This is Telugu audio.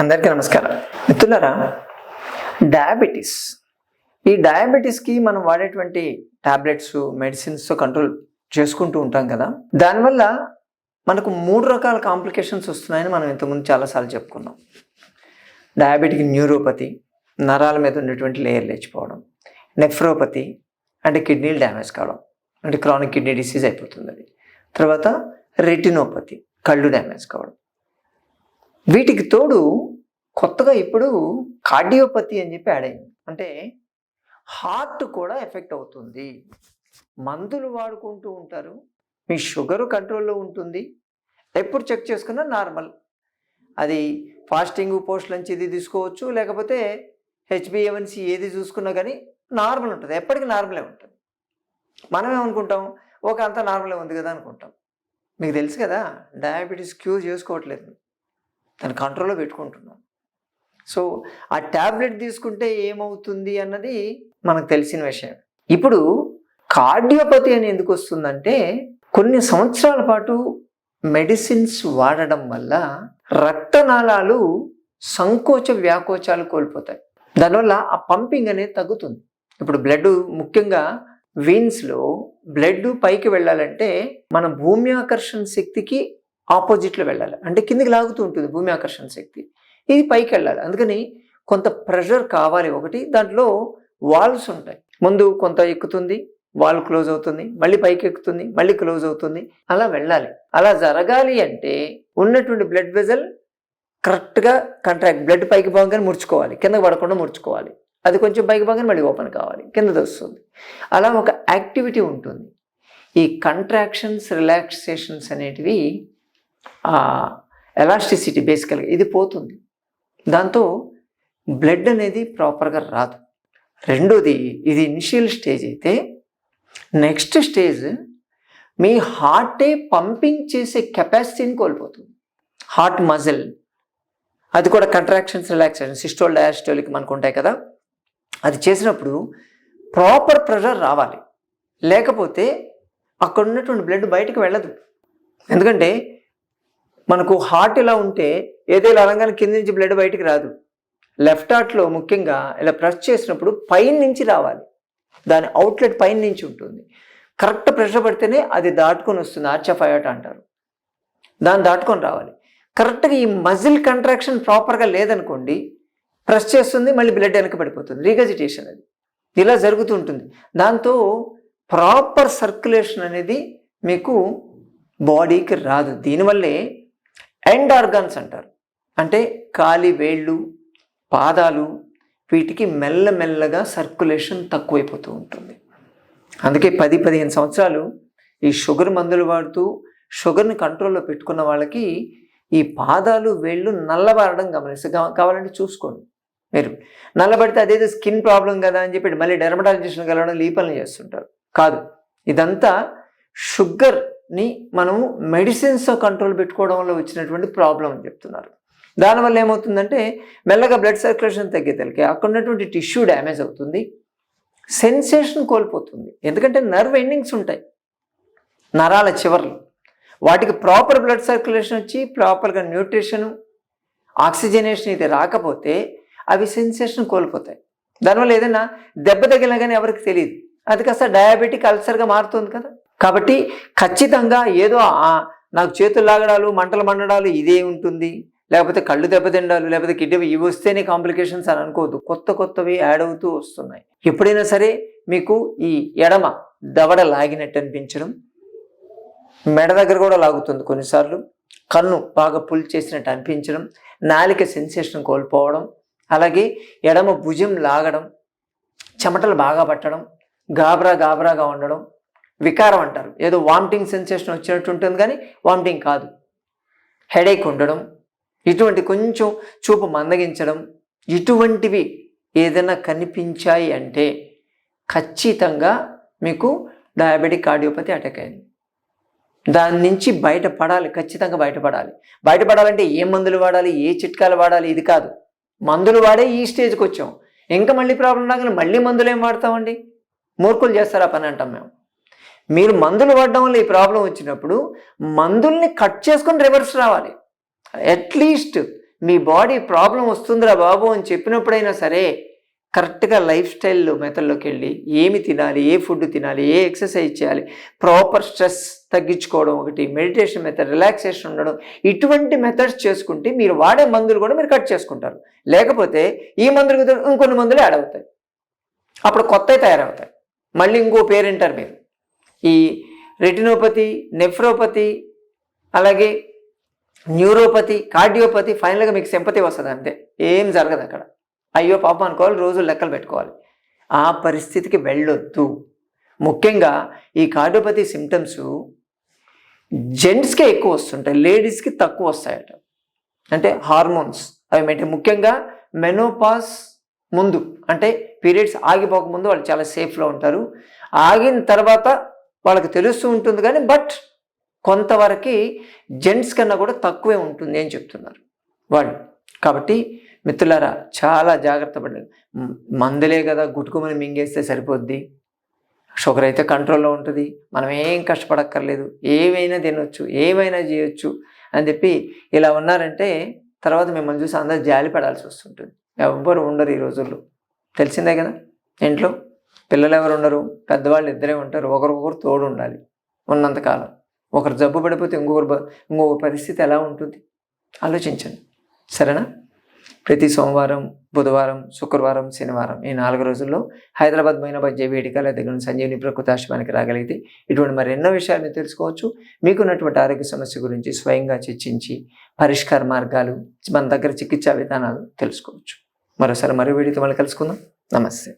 అందరికీ నమస్కారం. మిత్రులరా డయాబెటీస్ ఈ డయాబెటీస్కి మనం వాడేటువంటి టాబ్లెట్స్ మెడిసిన్స్ కంట్రోల్ చేసుకుంటూ ఉంటాం కదా. దానివల్ల మనకు మూడు రకాల కాంప్లికేషన్స్ వస్తున్నాయని మనం ఇంతకుముందు చాలాసార్లు చెప్పుకున్నాం. డయాబెటిక్ న్యూరోపతి నరాల మీద ఉన్నటువంటి లేయర్ లేచిపోవడం నెఫ్రోపతి అంటే కిడ్నీలు డ్యామేజ్ కావడం అంటే క్రానిక్ కిడ్నీ డిసీజ్ అయిపోతుంది అది. తర్వాత రెటినోపతి కళ్ళు డ్యామేజ్ కావడం. వీటికి తోడు కొత్తగా ఇప్పుడు కార్డియోపతి అని చెప్పి యాడ్ అయింది. అంటే హార్ట్ కూడా ఎఫెక్ట్ అవుతుంది. మందులు వాడుకుంటూ ఉంటారు. మీ షుగర్ కంట్రోల్లో ఉంటుంది. ఎప్పుడు చెక్ చేసుకున్నా నార్మల్. అది ఫాస్టింగ్ పోస్ట్ లంచ్ ఇది తీసుకోవచ్చు. లేకపోతే హెచ్బిఎవన్సి ఏది చూసుకున్నా కానీ నార్మల్ ఉంటుంది. ఎప్పటికీ నార్మలే ఉంటుంది. మనం ఏమనుకుంటాం? ఒక అంత నార్మలే ఉంది కదా అనుకుంటాం. మీకు తెలుసు కదా? డయాబెటీస్ క్యూర్ చేసుకోవట్లేదు. దాన్ని కంట్రోల్లో పెట్టుకుంటున్నాం. సో ఆ ట్యాబ్లెట్ తీసుకుంటే ఏమవుతుంది అన్నది మనకు తెలిసిన విషయం. ఇప్పుడు కార్డియోపతి అని ఎందుకు వస్తుందంటే కొన్ని సంవత్సరాల పాటు మెడిసిన్స్ వాడడం వల్ల రక్తనాళాలు సంకోచ వ్యాకోచాలు కోల్పోతాయి. దానివల్ల ఆ పంపింగ్ అనేది తగ్గుతుంది. ఇప్పుడు బ్లడ్ ముఖ్యంగా వీన్స్లో బ్లడ్ పైకి వెళ్ళాలంటే మన భూమి ఆకర్షణ శక్తికి ఆపోజిట్లో వెళ్ళాలి. అంటే కిందికి లాగుతూ ఉంటుంది భూమి ఆకర్షణ శక్తి. ఇది పైకి వెళ్ళాలి. అందుకని కొంత ప్రెషర్ కావాలి ఒకటి. దాంట్లో వాల్స్ ఉంటాయి. ముందు కొంత ఎక్కుతుంది వాల్ క్లోజ్ అవుతుంది మళ్ళీ పైకి ఎక్కుతుంది మళ్ళీ క్లోజ్ అవుతుంది. అలా వెళ్ళాలి. అలా జరగాలి అంటే ఉన్నటువంటి బ్లడ్ వెజల్ కరెక్ట్గా కంట్రాక్ట్ బ్లడ్ పైకి భాగంగానే ముడుచుకోవాలి. కిందకి పడకుండా ముడుచుకోవాలి. అది కొంచెం పైకి భాగంగా మళ్ళీ ఓపెన్ కావాలి. కిందది వస్తుంది. అలా ఒక యాక్టివిటీ ఉంటుంది. ఈ కంట్రాక్షన్స్ రిలాక్సేషన్స్ అనేటివి ఎలాస్టిసిటీ బేసికల్గా ఇది పోతుంది. దాంతో బ్లడ్ అనేది ప్రాపర్గా రాదు. రెండోది ఇది ఇనిషియల్ స్టేజ్ అయితే నెక్స్ట్ స్టేజ్ మీ హార్టే పంపింగ్ చేసే కెపాసిటీని కోల్పోతుంది. హార్ట్ మజిల్ అది కూడా కంట్రాక్షన్స్ రిలాక్సేషన్ సిస్టోల్ డయాస్టోలిక్ మనకు ఉంటాయి కదా. అది చేసినప్పుడు ప్రాపర్ ప్రెషర్ రావాలి. లేకపోతే అక్కడ ఉన్నటువంటి బ్లడ్ బయటకు వెళ్ళదు. ఎందుకంటే మనకు హార్ట్ ఇలా ఉంటే ఏదో ఇలా అనగానే కింద నుంచి బ్లడ్ బయటికి రాదు. లెఫ్ట్ హార్ట్లో ముఖ్యంగా ఇలా ప్రెస్ చేసినప్పుడు పైన నుంచి రావాలి. దాని అవుట్లెట్ పైన నుంచి ఉంటుంది. కరెక్ట్ ప్రెషర్ పడితేనే అది దాటుకొని వస్తుంది ఆర్చ్ ఆఫ్ అయోట అంటారు. దాన్ని దాటుకొని రావాలి. కరెక్ట్గా ఈ మజిల్ కంట్రాక్షన్ ప్రాపర్గా లేదనుకోండి ప్రెస్ చేస్తుంది మళ్ళీ బ్లడ్ వెనక పడిపోతుంది. రీగజిటేషన్ అది. ఇలా జరుగుతూ ఉంటుంది. దాంతో ప్రాపర్ సర్క్యులేషన్ అనేది మీకు బాడీకి రాదు. దీనివల్లే ఎండ్ ఆర్గాన్స్ అంటారు. అంటే కాలి వేళ్ళు పాదాలు వీటికి మెల్లమెల్లగా సర్క్యులేషన్ తక్కువైపోతూ ఉంటుంది. అందుకే పది పదిహేను సంవత్సరాలు ఈ షుగర్ మందులు వాడుతూ షుగర్ని కంట్రోల్లో పెట్టుకున్న వాళ్ళకి ఈ పాదాలు వేళ్ళు నల్లబారడం గమనిస్తే కావాలంటే చూసుకోండి. మీరు నల్లబడితే అదేదో స్కిన్ ప్రాబ్లం కదా అని చెప్పి మళ్ళీ డెర్మటాలజిస్ట్ని కలవడం లీపల్ని చేస్తుంటారు. కాదు ఇదంతా షుగర్ ని మనము మెడిసిన్స్ కంట్రోల్ పెట్టుకోవడం వల్ల వచ్చినటువంటి ప్రాబ్లం అని చెప్తున్నారు. దానివల్ల ఏమవుతుందంటే మెల్లగా బ్లడ్ సర్క్యులేషన్ తగ్గేతలకి అక్కడ ఉన్నటువంటి టిష్యూ డ్యామేజ్ అవుతుంది. సెన్సేషన్ కోల్పోతుంది. ఎందుకంటే నర్వ్ ఎండింగ్స్ ఉంటాయి. నరాల చివర్లు. వాటికి ప్రాపర్ బ్లడ్ సర్క్యులేషన్ వచ్చి ప్రాపర్గా న్యూట్రిషను ఆక్సిజనేషన్ ఇది రాకపోతే అవి సెన్సేషన్ కోల్పోతాయి. దానివల్ల ఏదైనా దెబ్బ తగిలినా కానీ ఎవరికి తెలియదు. అది కాస్త డయాబెటిక్ అల్సర్గా మారుతుంది కదా. కాబట్టి ఖచ్చితంగా ఏదో నాకు చేతులు లాగడాలు మంటలు మండడాలు ఇదే ఉంటుంది. లేకపోతే కళ్ళు దెబ్బతిండాలు లేకపోతే కిడ్నీ ఇవి వస్తేనే కాంప్లికేషన్స్ అని అనుకోవద్దు. కొత్త కొత్తవి యాడ్ అవుతూ వస్తున్నాయి. ఎప్పుడైనా సరే మీకు ఈ ఎడమ దవడ లాగినట్టు అనిపించడం మెడ దగ్గర కూడా లాగుతుంది కొన్నిసార్లు. కన్ను బాగా పుల్ చేసినట్టు అనిపించడం నాలిక సెన్సేషన్ కోల్పోవడం అలాగే ఎడమ భుజం లాగడం చెమటలు బాగా పట్టడం గాబరా గాబరాగా ఉండడం వికారం అంటారు. ఏదో వామిటింగ్ సెన్సేషన్ వచ్చినట్టు ఉంటుంది కానీ వామిటింగ్ కాదు. హెడేక్ ఉండడం ఇటువంటి కొంచెం చూపు మందగించడం ఇటువంటివి ఏదైనా కనిపించాయి అంటే ఖచ్చితంగా మీకు డయాబెటిక్ కార్డియోపతి అటాక్ అయింది. దాని నుంచి బయటపడాలి ఖచ్చితంగా బయటపడాలి. బయటపడాలంటే ఏ మందులు వాడాలి ఏ చిట్కాలు వాడాలి ఇది కాదు. మందులు వాడే ఈ స్టేజ్కి వచ్చాం. ఇంకా మళ్ళీ ప్రాబ్లం రాగానే మళ్ళీ మందులు ఏం వాడతామండి? మూర్ఖులు చేస్తారా పని అంటాం మేము. మీరు మందులు వాడడం వల్ల ఈ ప్రాబ్లం వచ్చినప్పుడు మందుల్ని కట్ చేసుకొని రివర్స్ రావాలి. అట్లీస్ట్ మీ బాడీ ప్రాబ్లం వస్తుందిరా బాబు అని చెప్పినప్పుడైనా సరే కరెక్ట్గా లైఫ్ స్టైల్ మెథడ్లోకి వెళ్ళి ఏమి తినాలి ఏ ఫుడ్ తినాలి ఏ ఎక్సర్సైజ్ చేయాలి ప్రాపర్ స్ట్రెస్ తగ్గించుకోవడం ఒకటి మెడిటేషన్ మెథడ్ రిలాక్సేషన్ ఉండడం ఇటువంటి మెథడ్స్ చేసుకుంటే మీరు వాడే మందులు కూడా మీరు కట్ చేసుకుంటారు. లేకపోతే ఈ మందులు ఇంకొన్ని మందులు యాడ్ అవుతాయి. అప్పుడు కొత్తవి తయారవుతాయి. మళ్ళీ ఇంకో పేరింటారు మీరు. ఈ రెటినోపతి నెఫ్రోపతి అలాగే న్యూరోపతి కార్డియోపతి ఫైనల్గా మీకు సింపతి వస్తుంది అంతే. ఏం జరగదు అక్కడ. అయ్యో పాప అనుకోవాలి రోజు లెక్కలు పెట్టుకోవాలి. ఆ పరిస్థితికి వెళ్ళొద్దు. ముఖ్యంగా ఈ కార్డియోపతి సిమ్టమ్స్ జెంట్స్కే ఎక్కువ వస్తుంటాయి లేడీస్కి తక్కువ వస్తాయట. అంటే హార్మోన్స్ అవి అంటే ముఖ్యంగా మెనోపాస్ ముందు అంటే పీరియడ్స్ ఆగిపోక ముందు వాళ్ళు చాలా సేఫ్లో ఉంటారు. ఆగిన తర్వాత వాళ్ళకి తెలుస్తూ ఉంటుంది కానీ బట్ కొంతవరకు జెంట్స్ కన్నా కూడా తక్కువే ఉంటుంది అని చెప్తున్నారు వాళ్ళు. కాబట్టి మిత్రులారా చాలా జాగ్రత్త పడండి. మందులే కదా గుట్టుకుమని మింగేస్తే సరిపోద్ది. షుగర్ అయితే కంట్రోల్లో ఉంటుంది. మనం ఏం కష్టపడక్కర్లేదు. ఏమైనా తినొచ్చు ఏమైనా చేయొచ్చు అని చెప్పి ఇలా ఉన్నారంటే తర్వాత మిమ్మల్ని చూసి అందరూ జాలి పడాల్సి వస్తుంటుంది. ఎవ్వరు ఉండరు ఈ రోజుల్లో. తెలిసిందే కదా ఇంట్లో? పిల్లలు ఎవరు ఉండరు పెద్దవాళ్ళు ఇద్దరే ఉంటారు ఒకరికొకరు తోడు ఉండాలి ఉన్నంతకాలం ఒకరు జబ్బు పడిపోతే ఇంకొకరు ఇంకొక పరిస్థితి ఎలా ఉంటుంది? ఆలోచించండి. సరేనా? ప్రతి సోమవారం బుధవారం శుక్రవారం శనివారం ఈ నాలుగు రోజుల్లో హైదరాబాద్ మైనాబాద్ జే వేడికల దగ్గర సంజీవని ప్రకృతి ఆశ్రమానికి రాగలిగితే ఇటువంటి మరి ఎన్నో విషయాలు మీరు తెలుసుకోవచ్చు. మీకున్నటువంటి ఆరోగ్య సమస్య గురించి స్వయంగా చర్చించి పరిష్కార మార్గాలు మన దగ్గర చికిత్సా విధానాలు తెలుసుకోవచ్చు. మరోసారి మరో వీడియోతో మళ్ళీ కలుసుకుందాం. నమస్తే.